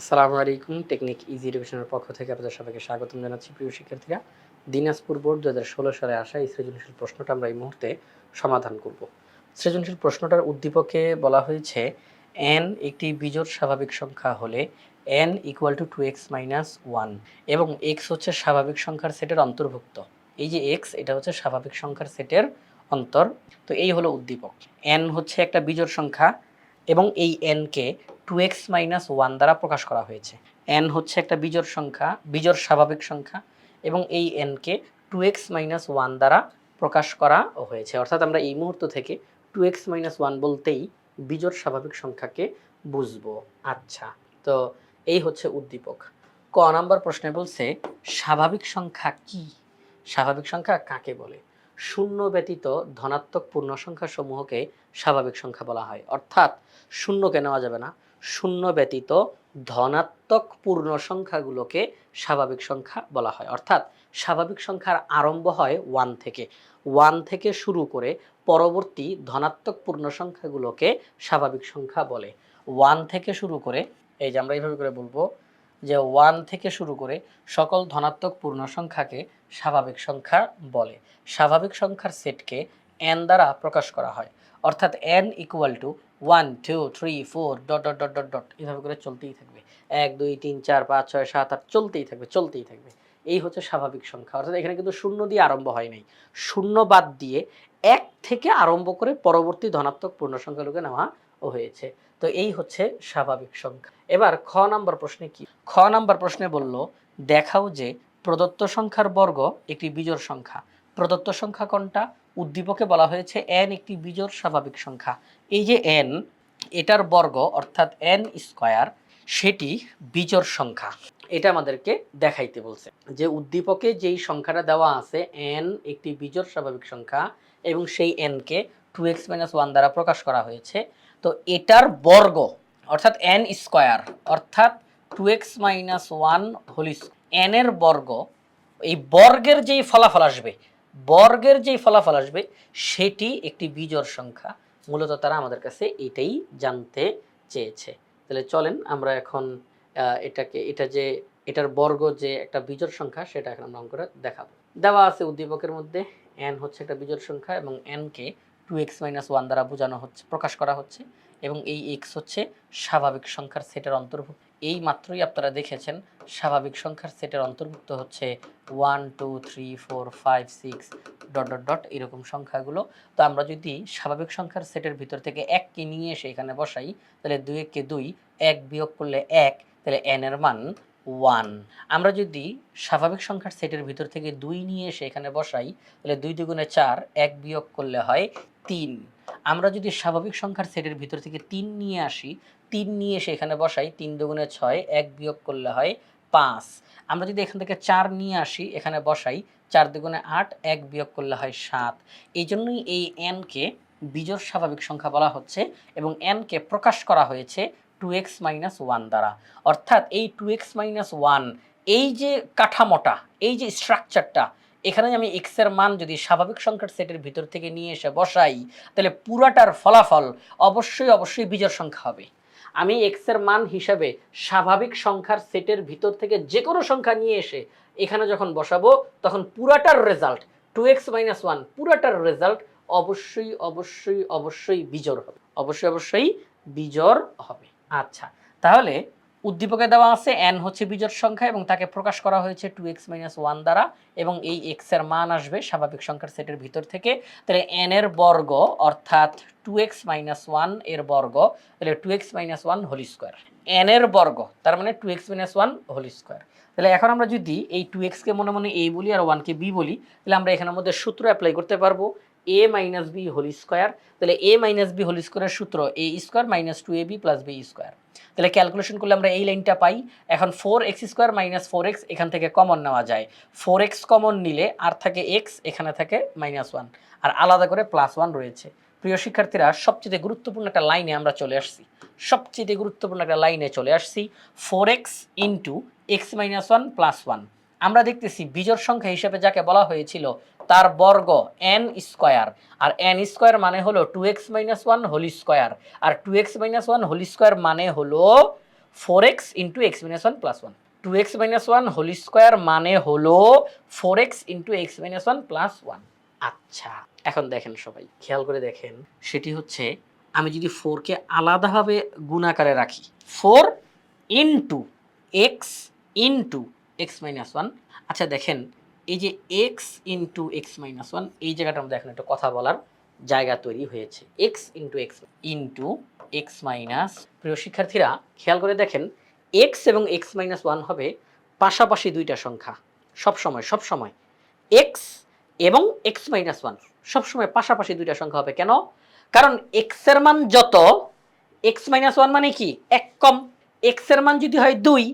আসসালামু আলাইকুম, technique easy এডুকেশনের পক্ষ থেকে আপনাদের সবাইকে স্বাগতম জানাচ্ছি প্রিয় শিক্ষার্থীরা। দিনাজপুর বোর্ড দু হাজার ষোলো সালে আসা এই সৃজনশীল প্রশ্নটা আমরা এই মুহূর্তে সমাধান করব। সৃজনশীল প্রশ্নটার উদ্দীপকে বলা হয়েছে এন একটি বিজোড় স্বাভাবিক সংখ্যা হলে N equal to two X minus one এবং এক্স হচ্ছে স্বাভাবিক সংখ্যার সেটের অন্তর্ভুক্ত। এই যে এক্স এটা হচ্ছে স্বাভাবিক সংখ্যার সেটের অন্তর। তো এই হলো উদ্দীপক। এন হচ্ছে একটা বিজোড় সংখ্যা এবং এই এনকে টু এক্স মাইনাস ওয়ান দ্বারা প্রকাশ করা হয়েছে। এন হচ্ছে একটা বিজোড় সংখ্যা, বিজোড় স্বাভাবিক সংখ্যা, এবং এই এনকে টু এক্স মাইনাস ওয়ান দ্বারা প্রকাশ করা হয়েছে। অর্থাৎ আমরা এই মুহূর্ত থেকে টু এক্স মাইনাস ওয়ান বলতেই বিজোড় স্বাভাবিক সংখ্যাকে বুঝব। আচ্ছা তো এই হচ্ছে উদ্দীপক। ক নাম্বার প্রশ্নে বলছে, স্বাভাবিক সংখ্যা কি? স্বাভাবিক সংখ্যা কাকে বলে? শূন্য ব্যতীত ধনাত্মক পূর্ণ সংখ্যা সমূহকে স্বাভাবিক সংখ্যা বলা হয়। অর্থাৎ শূন্যকে নেওয়া যাবে না। শূন্য ব্যতীত ধনাত্মক পূর্ণ সংখ্যাগুলোকে স্বাভাবিক সংখ্যা বলা হয়। অর্থাৎ স্বাভাবিক সংখ্যার আরম্ভ হয় ওয়ান থেকে। ওয়ান থেকে শুরু করে পরবর্তী ধনাত্মক পূর্ণ সংখ্যাগুলোকে স্বাভাবিক সংখ্যা বলে। ওয়ান থেকে শুরু করে, এই যে আমরা এইভাবে করে বলব যে ওয়ান থেকে শুরু করে সকল ধনাত্মক পূর্ণ সংখ্যাকে স্বাভাবিক সংখ্যা বলে। স্বাভাবিক সংখ্যার সেটকে এন দ্বারা প্রকাশ করা হয়। অর্থাৎ N equal to one two three four dot dot dot dot dot এভাবে করে চলতেই থাকবে। এক, দুই, তিন, চার, পাঁচ, ছয়, সাত, আট, চলতেই থাকবে চলতেই থাকবে। এই হচ্ছে স্বাভাবিক সংখ্যা। অর্থাৎ এখানে কিন্তু শূন্য দিয়ে আরম্ভ হয় নাই। শূন্য বাদ দিয়ে এক থেকে আরম্ভ করে পরবর্তী ধনাত্মক পূর্ণ সংখ্যাগুলোকে নেওয়া হয়েছে। তো এই হচ্ছে স্বাভাবিক সংখ্যা। এবার খ নাম্বার প্রশ্নে কি? খ নাম্বার প্রশ্নে বলল, দেখাও যে প্রদত্ত সংখ্যার বর্গ একটি বিজোড় সংখ্যা। প্রদত্ত সংখ্যা কোনটা? উদ্দীপকে বলা হয়েছে এন একটি বিজোড় স্বাভাবিক সংখ্যা। এই যে এন এটার বর্গ অর্থাৎ এন স্কয়ার সেটি বিজোড় সংখ্যা। এটা আমাদেরকে দেখাইতে বলছে যে উদ্দীপকে যেই সংখ্যাটা দেওয়া আছে এন একটি বিজোড় স্বাভাবিক সংখ্যা এবং সেই এনকে টু এক্স মাইনাস ওয়ান দ্বারা প্রকাশ করা হয়েছে। তো এটার বর্গ অর্থাৎ এন স্কয়ার অর্থাৎ two X minus one whole N এর বর্গ, এই বর্গের যেই ফলাফল আসবে বর্গের যেই ফলাফল আসবে, সেটি একটি বিজোড় সংখ্যা। মূলত তারা আমাদের কাছে এটাই জানতে চেয়েছে। তাহলে চলেন আমরা এখন এটাকে, এটা যে, এটার বর্গ যে একটা বিজোড় সংখ্যা, সেটা এখন আমরা করে দেখাবো। দেওয়া আছে উদ্দীপকের মধ্যে এন হচ্ছে একটা বিজোড় সংখ্যা এবং এনকে টু এক্স মাইনাস ওয়ান দ্বারা বোঝানো হচ্ছে, প্রকাশ করা হচ্ছে এবং এই এক্স হচ্ছে স্বাভাবিক সংখ্যার সেটের অন্তর্ভুক্ত। এই মাত্রই আপনারা দেখেছেন স্বাভাবিক সংখ্যার সেটের অন্তর্ভুক্ত হচ্ছে one, two, three, four, five, six, dot dot dot এরকম সংখ্যাগুলো। তো আমরা যদি স্বাভাবিক সংখ্যার সেটের ভিতর থেকে এককে নিয়ে এসে এখানে বসাই, তাহলে দুই এককে দুই, এক বিয়োগ করলে এক, তাহলে এন এর মান ওয়ান। আমরা যদি স্বাভাবিক সংখ্যার সেটের ভিতর থেকে দুই নিয়ে এসে এখানে বসাই, তাহলে দুই দুগুণে চার, এক বিয়োগ করলে হয় তিন। আমরা যদি স্বাভাবিক সংখ্যার সেটের ভিতর থেকে তিন নিয়ে আসি, তিন নিয়ে এসে এখানে বসাই, তিন দুগুণে ছয়, এক বিয়োগ করলে হয় পাঁচ। আমরা যদি এখান থেকে চার নিয়ে আসি, এখানে বসাই, চার দুগুণে আট, এক বিয়োগ করলে হয় সাত। এই জন্যই এই এনকে বিজোড় স্বাভাবিক সংখ্যা বলা হচ্ছে এবং এনকে প্রকাশ করা হয়েছে টু এক্স মাইনাস ওয়ান দ্বারা। অর্থাৎ এই টু এক্স মাইনাস ওয়ান এই যে কাঠামোটা, এই যে স্ট্রাকচারটা এখানে আমি এক্সের মান যদি স্বাভাবিক সংখ্যার সেটের ভিতর থেকে নিয়ে এসে বসাই, তাহলে পুরাটার ফলাফল অবশ্যই অবশ্যই বিজোড় সংখ্যা হবে। আমি এক্সের মান হিসাবে স্বাভাবিক সংখ্যার সেটের ভিতর থেকে যে কোনো সংখ্যা নিয়ে এসে এখানে যখন বসাবো, তখন পুরাটার result two X minus one পুরাটার result অবশ্যই অবশ্যই অবশ্যই বিজোড় হবে। অবশ্যই অবশ্যই বিজোড় হবে। আচ্ছা তাহলে উদ্দীপকে দেওয়া আছে এন হচ্ছে বিজোড় সংখ্যা এবং তাকে প্রকাশ করা হয়েছে টু এক্স মাইনাস ওয়ান দ্বারা এবং এই এক্সের মান আসবে স্বাভাবিক সংখ্যার সেটের ভিতর থেকে। তাহলে এন এর বর্গ অর্থাৎ টু এক্স মাইনাস ওয়ানের বর্গ, তাহলে two X minus one whole square N এর বর্গ, তার মানে two X minus one whole square তাহলে এখন আমরা যদি এই টু এক্সকে মনে মনে এ বলি আর ওয়ানকে বি বলি, তাহলে আমরা এখানের মধ্যে সূত্র অ্যাপ্লাই করতে পারব। A minus B whole square তাহলে এ মাইনাস বি হোল স্কোয়ারের সূত্র A square minus two A B plus B square তাহলে ক্যালকুলেশন করলে আমরা এই লাইনটা পাই। এখন four X square minus four X এখান থেকে কমন নেওয়া যায়। ফোর এক্স কমন নিলে আর থাকে এক্স এখানে থাকে মাইনাস ওয়ান আর আলাদা করে প্লাস ওয়ান রয়েছে। প্রিয় শিক্ষার্থীরা, সবচেয়ে গুরুত্বপূর্ণ একটা লাইনে আমরা চলে আসছি। সবচেয়ে গুরুত্বপূর্ণ একটা লাইনে চলে আসছি four X into X minus one plus one আমরা দেখতেছি বিজোড় সংখ্যা হিসেবে যাকে বলা হয়েছিল তার বর্গ এন স্কোয়ার। আর এন স্কোয়ার মানে হলো two X minus one whole square আর two X minus one whole square মানে হলো four X into X minus one plus one two X minus one whole square মানে হলো four X into X minus one plus one আচ্ছা এখন দেখেন সবাই, খেয়াল করে দেখেন। সেটি হচ্ছে, আমি যদি ফোরকে আলাদাভাবে গুণাকারে রাখি four into X into X minus one আচ্ছা দেখেন এই যে X into X minus one এই জায়গাটা আমাদের এখন একটা কথা বলার জায়গা তৈরি হয়েছে। X into X into X minus প্রিয় শিক্ষার্থীরা, খেয়াল করে দেখেন এক্স এবং এক্স মাইনাস ওয়ান হবে পাশাপাশি দুইটা সংখ্যা। সব সময় সব সময়। এক্স এবং এক্স মাইনাস ওয়ান সবসময় পাশাপাশি দুইটা সংখ্যা হবে। কেন? কারণ এক্সের মান যত এক্স মাইনাস ওয়ান মানে কি? এক কম। এক্সের মান যদি হয় দুই,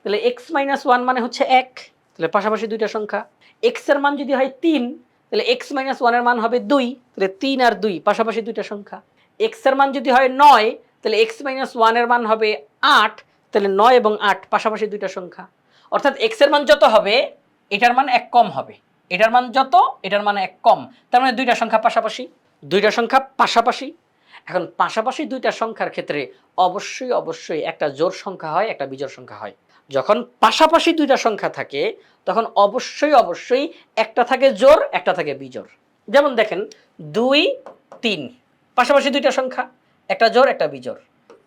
তাহলে এক্স মাইনাস ওয়ান মানে হচ্ছে এক। তাহলে পাশাপাশি দুইটা সংখ্যা। এক্সের মান যদি হয় তিন, তাহলে এক্স মাইনাস ওয়ানের মান হবে দুই, তাহলে তিন আর দুই, পাশাপাশি দুইটা সংখ্যা। এক্সের মান যদি হয় নয়, তাহলে এক্স মাইনাস ওয়ানের মান হবে আট, তাহলে নয় এবং আট, পাশাপাশি দুইটা সংখ্যা। অর্থাৎ এক্সের মান যত হবে, এটার মান এক কম হবে। এটার মান যত, এটার মান এক কম। তার মানে দুইটা সংখ্যা পাশাপাশি। দুইটা সংখ্যা পাশাপাশি। এখন পাশাপাশি দুইটা সংখ্যার ক্ষেত্রে অবশ্যই অবশ্যই একটা জোর সংখ্যা হয়, একটা বিজোড় সংখ্যা হয়। যখন পাশাপাশি দুইটা সংখ্যা থাকে, তখন অবশ্যই অবশ্যই একটা থাকে জোর, একটা থাকে বিজোর যেমন দেখেন, দুই, তিন, পাশাপাশি দুইটা সংখ্যা, একটা জোর, একটা বিজোর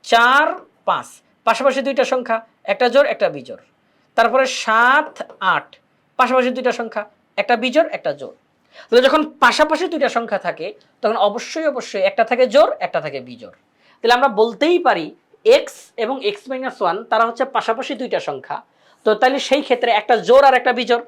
চার, পাঁচ, পাশাপাশি দুইটা সংখ্যা, একটা জোর, একটা বিজোর তারপরে সাত, আট, পাশাপাশি দুইটা সংখ্যা, একটা বিজোর একটা জোর তাহলে যখন পাশাপাশি দুইটা সংখ্যা থাকে, তখন অবশ্যই অবশ্যই একটা থাকে জোর একটা থাকে বিজোড়। তাহলে আমরা বলতেই পারি এক্স এবং এক্স মাইনাস ওয়ান তারা হচ্ছে পাশাপাশি দুইটা সংখ্যা। তো তাহলে সেই ক্ষেত্রে একটা জোর আর একটা বিজোড়।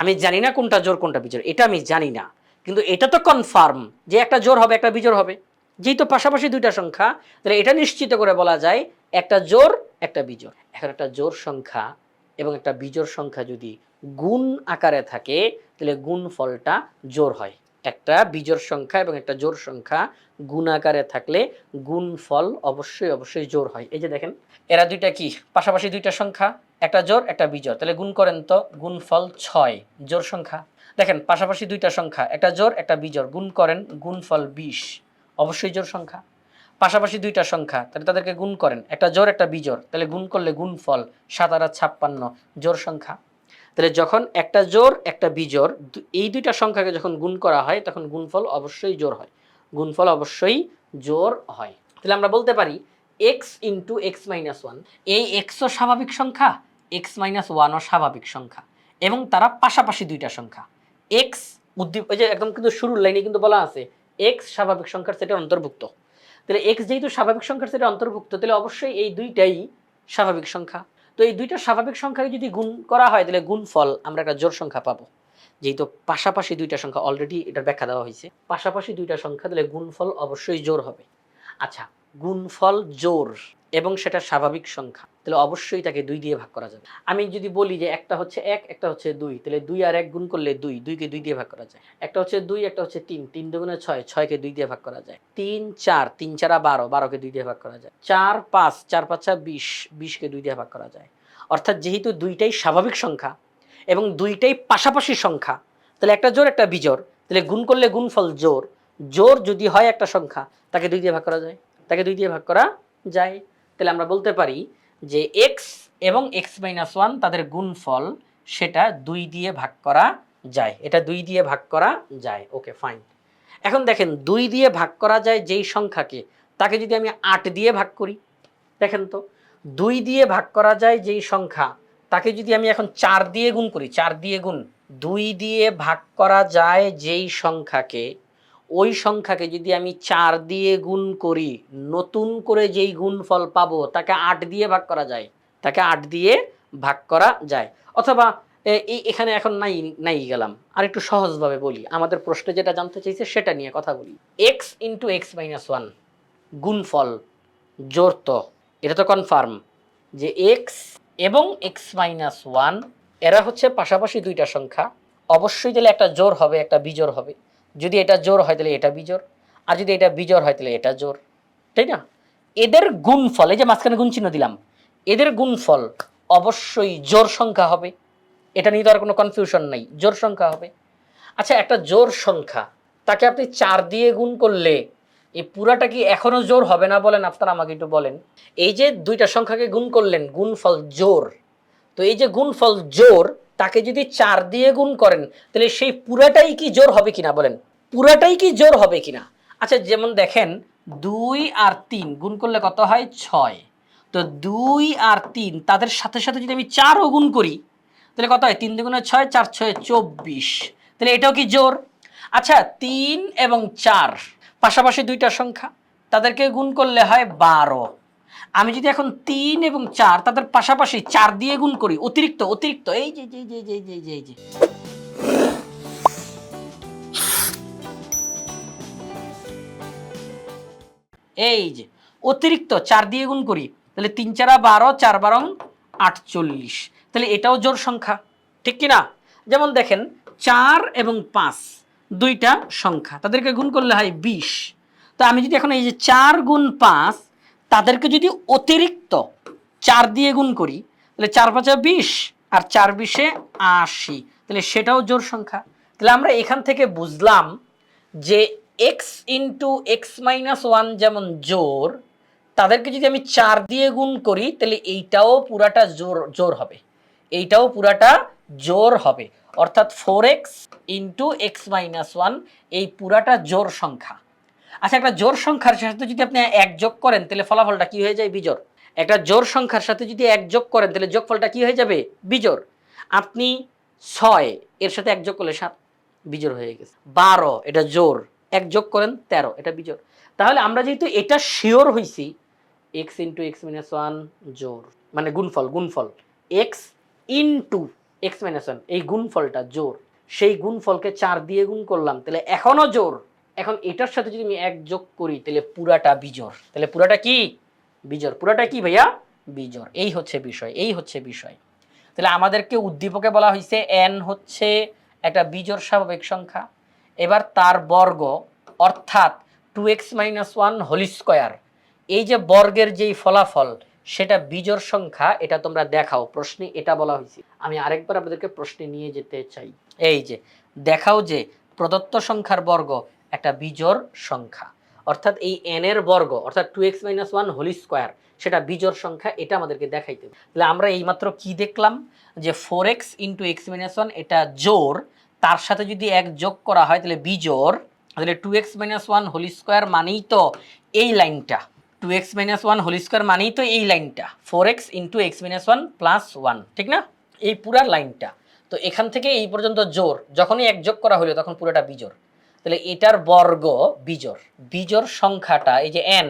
আমি জানি না কোনটা জোর কোনটা বিজোড়, এটা আমি জানি না। কিন্তু এটা তো কনফার্ম যে একটা জোর হবে, একটা বিজোর হবে। যেহেতু পাশাপাশি দুইটা সংখ্যা, তাহলে এটা নিশ্চিত করে বলা যায় একটা জোর একটা বিজোর এখন একটা জোর সংখ্যা এবং একটা বিজোর সংখ্যা যদি গুণ আকারে থাকে, তাহলে গুণ ফলটা জোর হয়। একটা বিজোড় সংখ্যা এবং একটা জোর সংখ্যা গুণ আকারে থাকলে গুণ ফল অবশ্যই অবশ্যই জোর হয়। এই যে দেখেন, এরা দুইটা কি? পাশাপাশি দুইটা সংখ্যা, একটা জোর একটা বিজোড়। তাহলে গুণ করেন তো, গুণ ফল ছয় জোর সংখ্যা। দেখেন, পাশাপাশি দুইটা সংখ্যা, একটা জোর একটা বিজোড়। গুণ করেন, গুণ ফল বিশ, অবশ্যই জোর সংখ্যা। পাশাপাশি দুইটা সংখ্যা, তাহলে তাদেরকে গুণ করেন, একটা জোর একটা বিজোড়। তাহলে গুণ করলে গুণ ফল সাত আর ছাপ্পান্ন জোর সংখ্যা। তাহলে যখন একটা জোর, একটা বিজোর এই দুইটা সংখ্যাকে যখন গুণ করা হয়, তখন গুণফল অবশ্যই জোর হয়। গুণফল অবশ্যই জোর হয়। তাহলে আমরা বলতে পারি X into X minus one এই এক্সও স্বাভাবিক সংখ্যা এক্স মাইনাস ওয়ানও স্বাভাবিক সংখ্যা, এবং তারা পাশাপাশি দুইটা সংখ্যা। এক্স উদ্দীপ, ওই যে একদম কিন্তু শুরুর লাইনে কিন্তু বলা আছে এক্স স্বাভাবিক সংখ্যার সেটা অন্তর্ভুক্ত। তাহলে এক্স যেহেতু স্বাভাবিক সংখ্যার সেটা অন্তর্ভুক্ত, তাহলে অবশ্যই এই দুইটাই স্বাভাবিক সংখ্যা। তো এই দুইটা স্বাভাবিক সংখ্যাকে যদি গুণ করা হয়, তাহলে গুণফল আমরা একটা জোর সংখ্যা পাবো। যেহেতু পাশাপাশি দুইটা সংখ্যা অলরেডি এটার ব্যাখ্যা দেওয়া হয়েছে। পাশাপাশি দুইটা সংখ্যা, তাহলে গুণফল অবশ্যই জোর হবে। আচ্ছা গুণফল জোর এবং সেটা স্বাভাবিক সংখ্যা। তাহলে অবশ্যই তাকে দুই দিয়ে ভাগ করা যাবে। আমি যদি বলি যে একটা হচ্ছে এক, একটা হচ্ছে দুই, তাহলে দুই আর এক গুণ করলে দুই, দুইকে দুই দিয়ে ভাগ করা যায়। একটা হচ্ছে দুই, একটা হচ্ছে তিন তিন দুগুণে ছয়, ছয়কে দুই দিয়ে ভাগ করা যায়। তিন, চার, তিন চারা বারো, বারোকে দুই দিয়ে ভাগ করা যায়। চার, পাঁচ চার, পাঁচ পাঁচা বিশ, বিশকে দুই দিয়ে ভাগ করা যায়। অর্থাৎ যেহেতু দুইটাই স্বাভাবিক সংখ্যা এবং দুইটাই পাশাপাশি সংখ্যা, তাহলে একটা জোর, একটা বিজোর তাহলে গুণ করলে গুণফল জোর। জোর যদি হয় একটা সংখ্যা, তাকে দুই দিয়ে ভাগ করা যায়। তাকে দুই দিয়ে ভাগ করা যায়। তাহলে আমরা বলতে পারি যে এক্স এবং এক্স মাইনাস ওয়ান তাদের গুণফল, সেটা দুই দিয়ে ভাগ করা যায়। এটা দুই দিয়ে ভাগ করা যায়। ওকে ফাইন এখন দেখেন, দুই দিয়ে ভাগ করা যায় যেই সংখ্যাকে, তাকে যদি আমি আট দিয়ে ভাগ করি, দেখেন তো, দুই দিয়ে ভাগ করা যায় যেই সংখ্যা, তাকে যদি আমি এখন চার দিয়ে গুণ করি, চার দিয়ে গুণ, দুই দিয়ে ভাগ করা যায় যেই সংখ্যাকে ওই সংখ্যাকে যদি আমি চার দিয়ে গুণ করি, নতুন করে যেই গুণফল পাবো, তাকে আট দিয়ে ভাগ করা যায়। তাকে আট দিয়ে ভাগ করা যায়। অথবা এই এখানে এখন নাই নাই গেলাম। আর একটু সহজভাবে বলি। আমাদের প্রশ্নে যেটা জানতে চাইছে, সেটা নিয়ে কথা বলি। X into X minus one গুণফল, জোর তো। এটা তো কনফার্ম যে এক্স এবং এক্স মাইনাস ওয়ান এরা হচ্ছে পাশাপাশি দুইটা সংখ্যা। অবশ্যই তাহলে একটা জোর হবে, একটা বিজোর হবে। যদি এটা জোর হয় তাহলে এটা বিজোর, আর যদি এটা বিজোর হয় তাহলে এটা জোর, তাই না? এদের গুণফল, এই যে মাঝখানে গুণ চিহ্ন দিলাম, এদের গুণফল অবশ্যই জোর সংখ্যা হবে, এটা নিয়ে তো আর কোনো কনফিউশন নাই, জোর সংখ্যা হবে। আচ্ছা একটা জোর সংখ্যা, তাকে আপনি চার দিয়ে গুণ করলে এই পুরাটা কি এখনও জোর হবে না বলেন? আপনারা আমাকে একটু বলেন। এই যে দুইটা সংখ্যাকে গুণ করলেন, গুণফল জোর, তো এই যে গুণফল জোর তাকে যদি চার দিয়ে গুণ করেন, তাহলে সেই পুরাটাই কি জোর হবে কিনা বলেন? পুরাটাই কি জোর হবে কিনা? আচ্ছা যেমন দেখেন, দুই আর তিন গুণ করলে কত হয়? ছয়। তো দুই আর তিন, তাদের সাথে সাথে যদি আমি চারও গুণ করি, তাহলে কত হয়? তিন দুগুণে ছয়, চার ছয়, চব্বিশ। তাহলে এটাও কি জোর? আচ্ছা তিন এবং চার, পাশাপাশি দুইটা সংখ্যা, তাদেরকে গুণ করলে হয় বারো। আমি যদি এখন তিন এবং চার, তাদের পাশাপাশি চার দিয়ে গুণ করি, অতিরিক্ত অতিরিক্ত, এই যে যে যে যে যে যে যে। এই যে, অতিরিক্ত চার দিয়ে গুণ করি, তাহলে তিন চারা বারো, চার বারং আটচল্লিশ। তাহলে এটাও জোর সংখ্যা, ঠিক কি না যেমন দেখেন, চার এবং পাঁচ, দুইটা সংখ্যা, তাদেরকে গুণ করলে হয় বিশ। তো আমি যদি এখন এই যে চার গুণ পাঁচ তাদেরকে যদি অতিরিক্ত চার দিয়ে গুণ করি, তাহলে চার পাঁচা বিশ আর চার বিশে আশি, তাহলে সেটাও জোর সংখ্যা। তাহলে আমরা এখান থেকে বুঝলাম যে X into X minus one যেমন জোর তাদেরকে যদি আমি চার দিয়ে গুণ করি, তাহলে এইটাও পুরাটা জোর জোর হবে। এইটাও পুরাটা জোর হবে। অর্থাৎ four X into X minus one এই পুরাটা জোর সংখ্যা। আচ্ছা একটা জোর সংখ্যার সাথে যদি আপনি এক যোগ করেন, তাহলে ফলাফলটা কি হয়ে যায়? বিজোর একটা জোর সংখ্যার সাথে যদি এক যোগ করেন, তাহলে যোগফলটা কি হয়ে যাবে? বিজোর আপনি ছয়, এর সাথে এক যোগ করলে সাত বিজোর হয়ে গেছে। বারো, এটা জোর। এক যোগ করেন, তেরো, এটা বিজোর তাহলে আমরা যেহেতু এটা শিওর হয়েছি X into X minus one জোর। মানে গুণফল গুণফল। X into X minus one এই গুণফলটা জোর। সেই গুণফলকে চার দিয়ে গুণ করলাম, তাহলে এখনও জোর। এখন এটার সাথে যদি আমি এক যোগ করি, তাহলে পুরাটা বিজোর তাহলে পুরাটা কি? বিজোর পুরাটা কি ভাইয়া? বিজোর এই হচ্ছে বিষয়, এই হচ্ছে বিষয়। তাহলে আমাদেরকে উদ্দীপকে বলা হয়েছে এন হচ্ছে একটা বিজোর স্বাভাবিক সংখ্যা। এবার তার বর্গ, অর্থাৎ two X minus one whole square এই যে বর্গের যেই ফলাফল, সেটা বিজোর সংখ্যা, এটা তোমরা দেখাও। প্রশ্নে এটা বলা হয়েছে আমি আরেকবার আপনাদেরকে প্রশ্নে নিয়ে যেতে চাই। এই যে, দেখাও যে প্রদত্ত সংখ্যার বর্গ একটা বিজোর সংখ্যা। অর্থাৎ এই এন এর বর্গ, অর্থাৎ two X minus one whole square সেটা বিজোর সংখ্যা, এটা আমাদেরকে দেখাইতে তাহলে আমরা এইমাত্র কি দেখলাম? যে four X into X minus one এটা জোর তার সাথে যদি এক যোগ করা হয়, তাহলে বিজোর তাহলে two X minus one whole square মানেই তো এই লাইনটা। Two X minus one whole square মানেই তো এই লাইনটা। Four X into X minus one plus one ঠিক না? এই পুরা লাইনটা। তো এখান থেকে এই পর্যন্ত জোর যখনই এক যোগ করা হলো তখন পুরোটা বিজোর তাহলে এটার বর্গ বিজোর বিজোর সংখ্যাটা, এই যে এন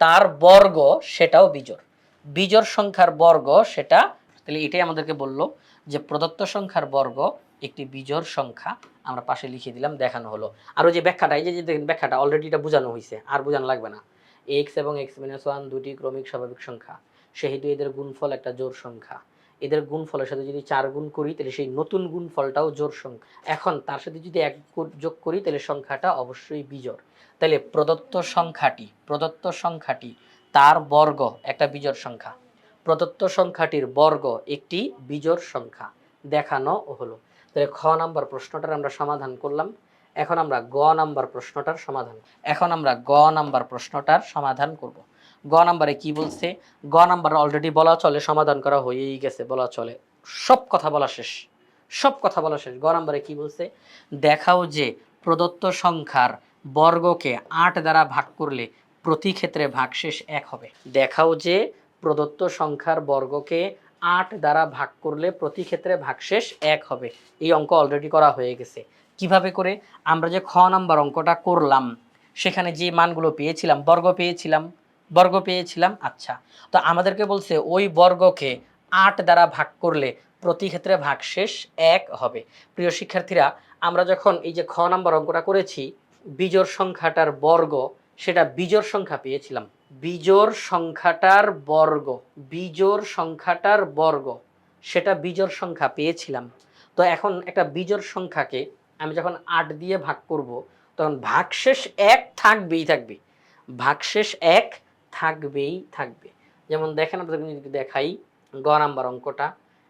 তার বর্গ সেটাও বিজোর বিজোর সংখ্যার বর্গ সেটা, তাহলে এটাই আমাদেরকে বলল যে প্রদত্ত সংখ্যার বর্গ একটি বিজোর সংখ্যা, আমরা পাশে লিখে দিলাম, দেখানো হলো। আর ওই যে ব্যাখ্যাটা, এই যে দেখেন ব্যাখ্যাটা অলরেডি এটা বোঝানো হয়েছে আর বোঝানো লাগবে না। এক্স এবং এক্স মাইনাস ওয়ান দুটি ক্রমিক স্বাভাবিক সংখ্যা, সেহেতু এদের গুণফল একটা জোর সংখ্যা। এদের গুণ ফলের সাথে যদি চার গুণ করি, তাহলে সেই নতুন গুণ ফলটাও জোর সংখ্যা এখন তার সাথে যদি এক যোগ করি, তাহলে সংখ্যাটা অবশ্যই বিজোড়। তাহলে প্রদত্ত সংখ্যাটি প্রদত্ত সংখ্যাটি তার বর্গ, একটা বিজোড় সংখ্যা। প্রদত্ত সংখ্যাটির বর্গ একটি বিজোর সংখ্যা। দেখানো হলো। তাহলে খ নাম্বার প্রশ্নটার আমরা সমাধান করলাম। এখন আমরা গ নাম্বার প্রশ্নটার সমাধান এখন আমরা গ নাম্বার প্রশ্নটার সমাধান করব। গ নাম্বারে কি বলছে? গ নাম্বার অলরেডি বলা চলে, সমাধান করা হয়েই গেছে, বলা চলে। সব কথা বলা শেষ। সব কথা বলা শেষ। গ নাম্বারে কি বলছে? দেখাও যে প্রদত্ত সংখ্যার বর্গকে আট দ্বারা ভাগ করলে প্রতি ক্ষেত্রে ভাগশেষ এক হবে। দেখাও যে প্রদত্ত সংখ্যার বর্গকে আট দ্বারা ভাগ করলে প্রতি ক্ষেত্রে ভাগশেষ এক হবে। এই অঙ্ক অলরেডি করা হয়ে গেছে। কীভাবে করে? আমরা যে খ নাম্বার অঙ্কটা করলাম, সেখানে যে মানগুলো পেয়েছিলাম, বর্গ পেয়েছিলাম বর্গ পেয়েছিলাম আচ্ছা। তো আমাদেরকে বলছে, ওই বর্গকে আট দ্বারা ভাগ করলে প্রতি ক্ষেত্রে ভাগশেষ এক হবে। প্রিয় শিক্ষার্থীরা, আমরা যখন এই যে খ নাম্বার অঙ্কটা করেছি, বিজোড় সংখ্যাটার বর্গ, সেটা বিজোড় সংখ্যা পেয়েছিলাম। বিজোড় সংখ্যাটার বর্গ, বিজোড় সংখ্যাটার বর্গ, সেটা বিজোড় সংখ্যা পেয়েছিলাম। তো এখন একটা বিজোড় সংখ্যাকে আমি যখন আট দিয়ে ভাগ করব, তখন ভাগশেষ এক থাকবেই থাকবে। ভাগশেষ এক থাকবেই, থাকবে। যেমন দেখেন আপনাদের যদি দেখাই, গ নাম্বার অঙ্কটা,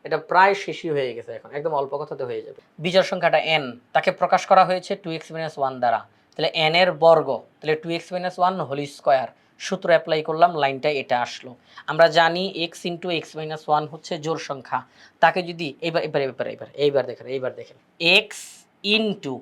এটা প্রায় শেষই হয়ে গেছে এখন, একদম অল্প কথাতে হয়ে যাবে। বিজোড় সংখ্যাটা এন তাকে প্রকাশ করা হয়েছে টু এক্স মাইনাস ওয়ান দ্বারা। তাহলে এন এর বর্গ, তাহলে two X minus one whole square সূত্র অ্যাপ্লাই করলাম, লাইনটা এটা আসলো। আমরা জানি X into X minus one হচ্ছে জোর সংখ্যা। তাকে যদি এবার এবার এবার এবার এইবার দেখেন এইবার দেখেন। X into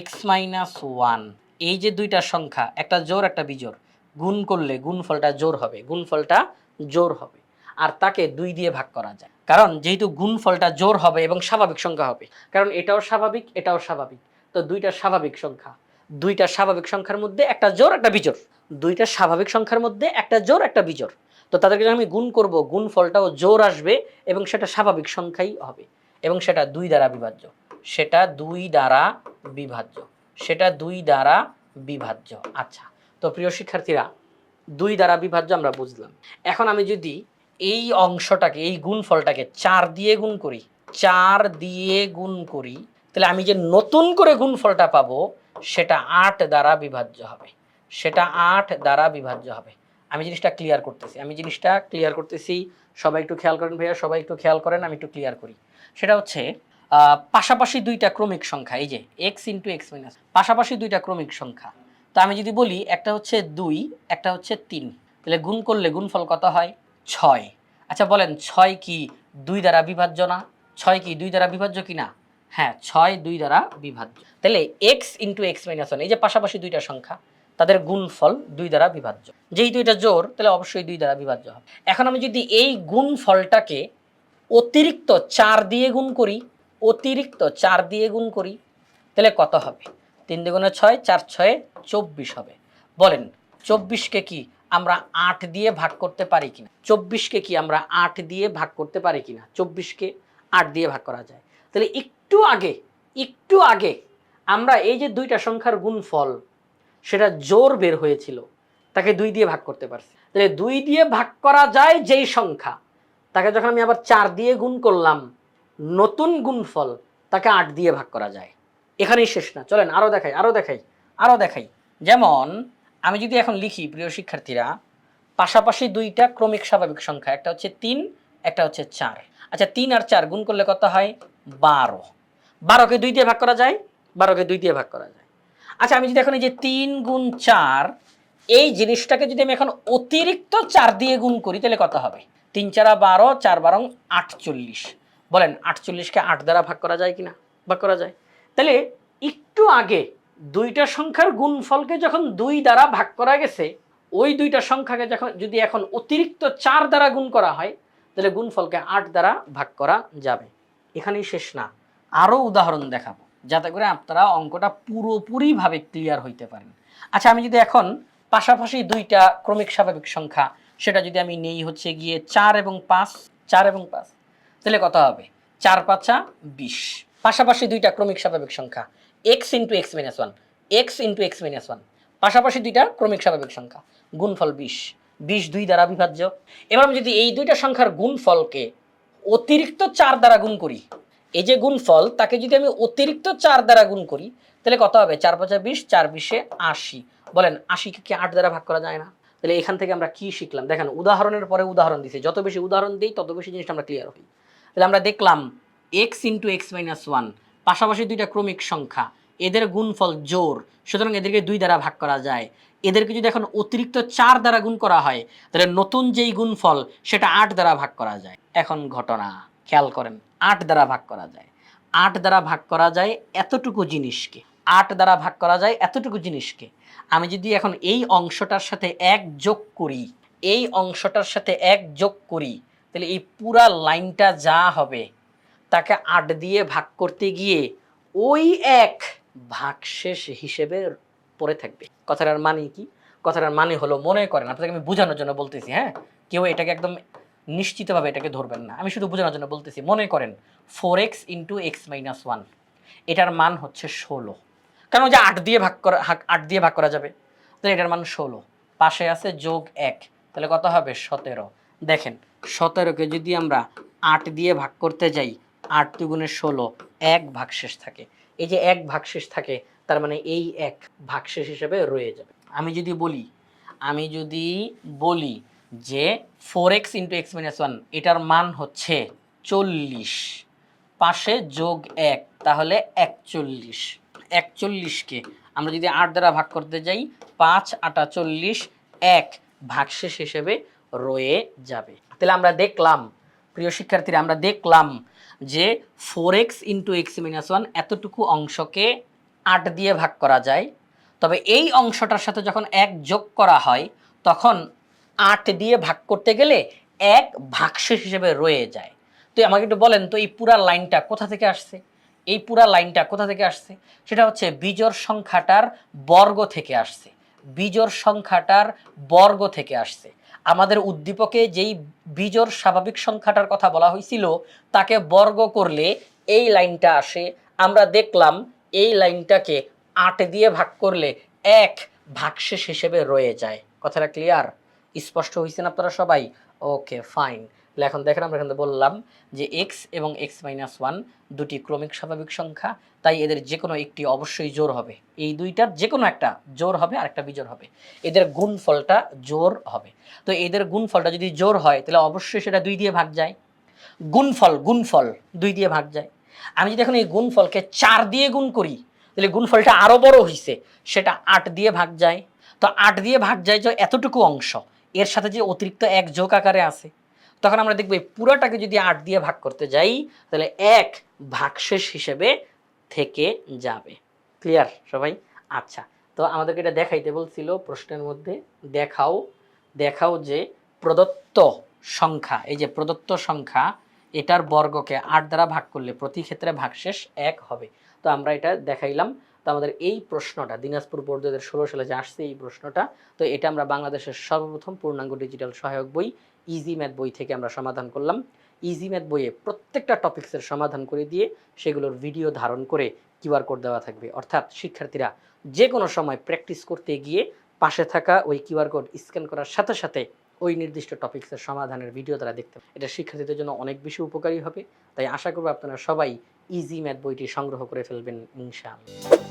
X minus one এই যে দুইটা সংখ্যা, একটা জোর একটা বিজোর গুণ করলে গুণফলটা জোর হবে, গুণফলটা জোর হবে। আর তাকে দুই দিয়ে ভাগ করা যায়। কারণ যেহেতু গুণফলটা জোর হবে এবং স্বাভাবিক সংখ্যা হবে, কারণ এটাও স্বাভাবিক এটাও স্বাভাবিক। তো দুইটা স্বাভাবিক সংখ্যা, দুইটা স্বাভাবিক সংখ্যার মধ্যে একটা জোর, একটা বিজোর। দুইটা স্বাভাবিক সংখ্যার মধ্যে একটা জোর, একটা বিজোর। তো তাদেরকে আমি গুণ করব গুণ ফলটাও জোর আসবে এবং সেটা স্বাভাবিক সংখ্যাই হবে। এবং সেটা দুই দ্বারা বিভাজ্য। সেটা দুই দ্বারা বিভাজ্য। সেটা দুই দ্বারা বিভাজ্য। আচ্ছা। তো প্রিয় শিক্ষার্থীরা, দুই দ্বারা বিভাজ্য আমরা বুঝলাম। এখন আমি যদি এই অংশটাকে, এই গুণফলটাকে চার দিয়ে গুণ করি, চার দিয়ে গুণ করি, তাহলে আমি যে নতুন করে গুণফলটা পাবো, সেটা আট দ্বারা বিভাজ্য হবে। সেটা আট দ্বারা বিভাজ্য হবে। আমি জিনিসটা ক্লিয়ার করতেছি। আমি জিনিসটা ক্লিয়ার করতেছি। সবাই একটু খেয়াল করেন ভাইয়া, সবাই একটু খেয়াল করেন, আমি একটু ক্লিয়ার করি। সেটা হচ্ছে পাশাপাশি দুইটা ক্রমিক সংখ্যা, এই যে এক্স ইন্টু এক্স মাইনাস পাশাপাশি দুইটা ক্রমিক সংখ্যা। তো আমি যদি বলি, একটা হচ্ছে দুই, একটা হচ্ছে তিন। তাহলে গুণ করলে গুণফল কত হয়? ছয়। আচ্ছা বলেন, ছয় কি দুই দ্বারা বিভাজ্য না? ছয় কি দুই দ্বারা বিভাজ্য কি না? হ্যাঁ ছয় দুই দ্বারা বিভাজ্য। তাহলে X into X minus one এই যে পাশাপাশি দুইটা সংখ্যা, তাদের গুণফল দুই দ্বারা বিভাজ্য। যেহেতু এটা জোর, তাহলে অবশ্যই দুই দ্বারা বিভাজ্য হবে। এখন আমি যদি এই গুণফলটাকে অতিরিক্ত চার দিয়ে গুণ করি, অতিরিক্ত চার দিয়ে গুণ করি, তাহলে কত হবে? তিন দুগুণে ছয়, চার ছয়ে চব্বিশ হবে। বলেন, চব্বিশকে কি আমরা আট দিয়ে ভাগ করতে পারি কিনা? চব্বিশকে কি আমরা আট দিয়ে ভাগ করতে পারি কিনা? চব্বিশকে আট দিয়ে ভাগ করা যায়। তাহলে একটু আগে একটু আগে আমরা এই যে দুইটা সংখ্যার গুণফল, সেটা জোর বের হয়েছিল, তাকে দুই দিয়ে ভাগ করতে পারছি। তাহলে দুই দিয়ে ভাগ করা যায় যেই সংখ্যা, তাকে যখন আমি আবার চার দিয়ে গুণ করলাম, নতুন গুণফল, তাকে আট দিয়ে ভাগ করা যায়। এখানেই শেষ না। চলেন আরও দেখাই আরও দেখাই আরও দেখাই। যেমন, আমি যদি এখন লিখি, প্রিয় শিক্ষার্থীরা, পাশাপাশি দুইটা ক্রমিক স্বাভাবিক সংখ্যা, একটা হচ্ছে তিন, একটা হচ্ছে চার। আচ্ছা তিন আর চার গুণ করলে কত হয়? বারো। বারোকে দুই দিয়ে ভাগ করা যায়? বারোকে দুই দিয়ে ভাগ করা যায়। আচ্ছা আমি যদি এখন এই যে তিন গুণ চার, এই জিনিসটাকে যদি আমি এখন অতিরিক্ত চার দিয়ে গুণ করি, তাহলে কত হবে? তিন চারা বারো, চার বারং আটচল্লিশ। বলেন, আটচল্লিশকে আট দ্বারা ভাগ করা যায় কি না ভাগ করা যায়। তাহলে একটু আগে দুইটা সংখ্যার গুণফলকে যখন দুই দ্বারা ভাগ করা গেছে, ওই দুইটা সংখ্যাকে যখন যদি এখন অতিরিক্ত চার দ্বারা গুণ করা হয়, তাহলে গুণফলকে আট দ্বারা ভাগ করা যাবে। এখানেই শেষ না। আরও উদাহরণ দেখাবো, যাতে করে আপনারা অঙ্কটা পুরোপুরিভাবে ক্লিয়ার হইতে পারেন। আচ্ছা আমি যদি এখন পাশাপাশি দুইটা ক্রমিক স্বাভাবিক সংখ্যা, সেটা যদি আমি নেই হচ্ছে গিয়ে চার এবং পাঁচ, চার এবং পাঁচ, তাহলে কত হবে? চার পাঁচা বিশ। পাশাপাশি দুইটা ক্রমিক স্বাভাবিক সংখ্যা। X into X minus one X into X minus one পাশাপাশি দুইটা ক্রমিক স্বাভাবিক সংখ্যা, গুণফল বিশ। বিশ দুই দ্বারা বিভাজ্য। এবার আমি যদি এই দুইটা সংখ্যার গুণফলকে অতিরিক্ত চার দ্বারা গুণ করি, এই যে গুণফল, তাকে যদি আমি অতিরিক্ত চার দ্বারা গুণ করি, তাহলে কত হবে? চার পাঁচা বিশ, চার বিশে আশি। বলেন, আশিকে কি আট দ্বারা ভাগ করা যায় না? তাহলে এখান থেকে আমরা কি শিখলাম? দেখেন, উদাহরণের পরে উদাহরণ দিছে। যত বেশি উদাহরণ দিই, তত বেশি জিনিসটা আমরা ক্লিয়ার হই। তাহলে আমরা দেখলাম X into X minus one পাশাপাশি দুইটা ক্রমিক সংখ্যা, এদের গুণফল জোর, সুতরাং এদেরকে দুই দ্বারা ভাগ করা যায়। এদেরকে যদি এখন অতিরিক্ত চার দ্বারা গুণ করা হয়, তাহলে নতুন যেই গুণফল, সেটা আট দ্বারা ভাগ করা যায়। এখন ঘটনা, খেয়াল করেন, আট দ্বারা ভাগ করা যায়। আট দ্বারা ভাগ করা যায় এতটুকু জিনিসকে। আট দ্বারা ভাগ করা যায় এতটুকু জিনিসকে। আমি যদি এখন এই অংশটার সাথে এক যোগ করি, এই অংশটার সাথে এক যোগ করি, তাহলে এই পুরা লাইনটা যা হবে তাকে আট দিয়ে ভাগ করতে গিয়ে ওই এক ভাগশেষ হিসেবে পড়ে থাকবে। কথাটার মানে কি? কথাটার মানে হলো, মনে করেন, আপনাকে আমি বোঝানোর জন্য বলতেছি হ্যাঁ? কেউ এটাকে একদম নিশ্চিতভাবে এটাকে ধরবেন না। আমি শুধু বোঝানোর জন্য বলতেছি, মনে করেন four X into X minus one এটার মান হচ্ছে ষোলো। কারণ যে আট দিয়ে ভাগ করা আট দিয়ে ভাগ করা যাবে? তাহলে এটার মান ষোলো। পাশে আছে যোগ এক, তাহলে কত হবে? সতেরো। দেখেন, সতেরোকে যদি আমরা আট দিয়ে ভাগ করতে যাই আট দুগুণে ষোলো, এক ভাগশেষ থাকে। এই যে এক ভাগশেষ থাকে, তার মানে এই এক ভাগশেষ হিসেবে রয়ে যাবে। আমি যদি বলি, আমি যদি বলি যে four X into X minus one এটার মান হচ্ছে চল্লিশ। পাশে যোগ এক, তাহলে একচল্লিশ। একচল্লিশকে আমরা যদি আট দ্বারা ভাগ করতে যাই, পাঁচ, আটা চল্লিশ, এক ভাগশেষ হিসেবে রয়ে যাবে। তাহলে আমরা দেখলাম, প্রিয় শিক্ষার্থীরা, আমরা দেখলাম যে four X into X minus one এতটুকু অংশকে আট দিয়ে ভাগ করা যায়। তবে এই অংশটার সাথে যখন এক যোগ করা হয়, তখন আট দিয়ে ভাগ করতে গেলে এক ভাগশেষ হিসেবে রয়ে যায়। তো আমাকে একটু বলেন, তো এই পুরা লাইনটা কোথা থেকে আসছে? এই পুরা লাইনটা কোথা থেকে আসছে? সেটা হচ্ছে বিজোড় সংখ্যাটার বর্গ থেকে আসছে। বিজোড় সংখ্যাটার বর্গ থেকে আসছে। আমাদের উদ্দীপকে যেই বীজর স্বাভাবিক সংখ্যাটার কথা বলা হয়েছিল, তাকে বর্গ করলে এই লাইনটা আসে। আমরা দেখলাম এই লাইনটাকে আট দিয়ে ভাগ করলে এক ভাগশেষ হিসেবে রয়ে যায়। কথাটা ক্লিয়ার স্পষ্ট হয়েছেন আপনারা সবাই? ওকে ফাইন তাহলে এখন দেখেন আমরা এখানে বললাম যে এক্স এবং এক্স মাইনাস ওয়ান দুটি ক্রমিক স্বাভাবিক সংখ্যা, তাই এদের যে কোনো একটি অবশ্যই জোর হবে। এই দুইটার যে কোনো একটা জোর হবে আর একটা বিজোর হবে। এদের গুণফলটা জোর হবে। তো এদের গুণফলটা যদি জোর হয়, তাহলে অবশ্যই সেটা দুই দিয়ে ভাগ যায়। গুণফল গুণফল দুই দিয়ে ভাগ যায়। আমি যদি এখন এই গুণফলকে চার দিয়ে গুণ করি, তাহলে গুণফলটা আরও বড় হয়েছে সেটা আট দিয়ে ভাগ যায়। তো আট দিয়ে ভাগ যায় যে এতটুকু অংশ। এর সাথে যে অতিরিক্ত এক যোগ আকারে আছে। তখন আমরা দেখব এই পুরোটাকে যদি আট দিয়ে ভাগ করতে যাই, তাহলে এক ভাগশেষ হিসেবে থেকে যাবে। ক্লিয়ার সবাই? আচ্ছা তো আমাদেরকে এটা দেখাইতে বলছিল প্রশ্নের মধ্যে, দেখাও দেখাও যে প্রদত্ত সংখ্যা, এই যে প্রদত্ত সংখ্যা, এটার বর্গকে আট দ্বারা ভাগ করলে প্রতি ক্ষেত্রে ভাগশেষ এক হবে। তো আমরা এটা দেখাইলাম। তো আমাদের এই প্রশ্নটা, দিনাজপুর বোর্ড দু হাজার ষোলো সালে যে আসছে এই প্রশ্নটা, তো এটা আমরা বাংলাদেশের সর্বপ্রথম পূর্ণাঙ্গ ডিজিটাল সহায়ক বই ইজি ম্যাথ বই থেকে আমরা সমাধান করলাম। ইজি ম্যাথ বইয়ে প্রত্যেকটা টপিক্সের সমাধান করে দিয়ে সেগুলোর ভিডিও ধারণ করে কিউআর কোড দেওয়া থাকবে। অর্থাৎ শিক্ষার্থীরা যে কোনো সময় প্র্যাকটিস করতে গিয়ে পাশে থাকা ওই কিউআর কোড স্ক্যান করার সাথে সাথে ওই নির্দিষ্ট টপিক্সের সমাধানের ভিডিও তারা দেখতে এটা শিক্ষার্থীদের জন্য অনেক বেশি উপকারী হবে। তাই আশা করব আপনারা সবাই ইজি ম্যাথ বইটি সংগ্রহ করে ফেলবেন ইনশাআল্লাহ।